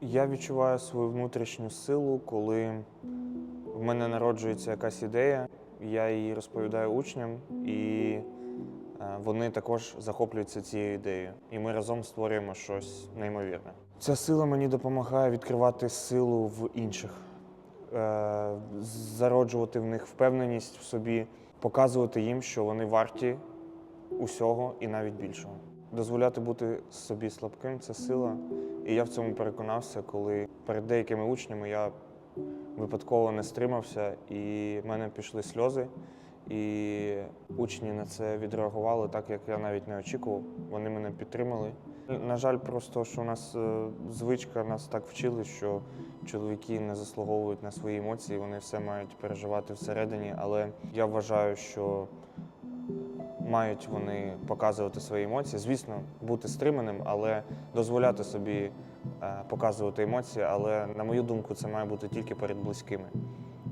Я відчуваю свою внутрішню силу, коли в мене народжується якась ідея, я її розповідаю учням, і е, вони також захоплюються цією ідеєю. І ми разом створюємо щось неймовірне. Ця сила мені допомагає відкривати силу в інших, е, зароджувати в них впевненість в собі, показувати їм, що вони варті усього і навіть більшого. Дозволяти бути собі слабким це сила. І я в цьому переконався, коли перед деякими учнями я випадково не стримався, і в мене пішли сльози. І учні на це відреагували так, як я навіть не очікував. Вони мене підтримали. На жаль, просто що у нас е, звичка нас так вчили, що чоловіки не заслуговують на свої емоції, вони все мають переживати всередині. Але я вважаю, що мають вони показувати свої емоції. Звісно, бути стриманим, але дозволяти собі е, показувати емоції. Але на мою думку, це має бути тільки перед близькими.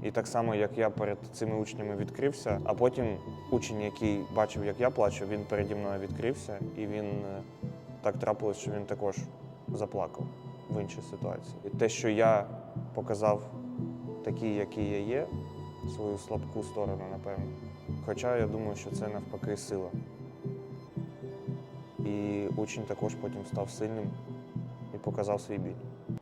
І так само, як я перед цими учнями відкрився, а потім учень, який бачив, як я плачу, він переді мною відкрився, і він е, так трапилось, що він також заплакав в іншій ситуації. І те, що я показав такий, який я є, свою слабку сторону, напевно. Хоча я думаю, що це навпаки сила. І учень також потім став сильним і показав свій біль.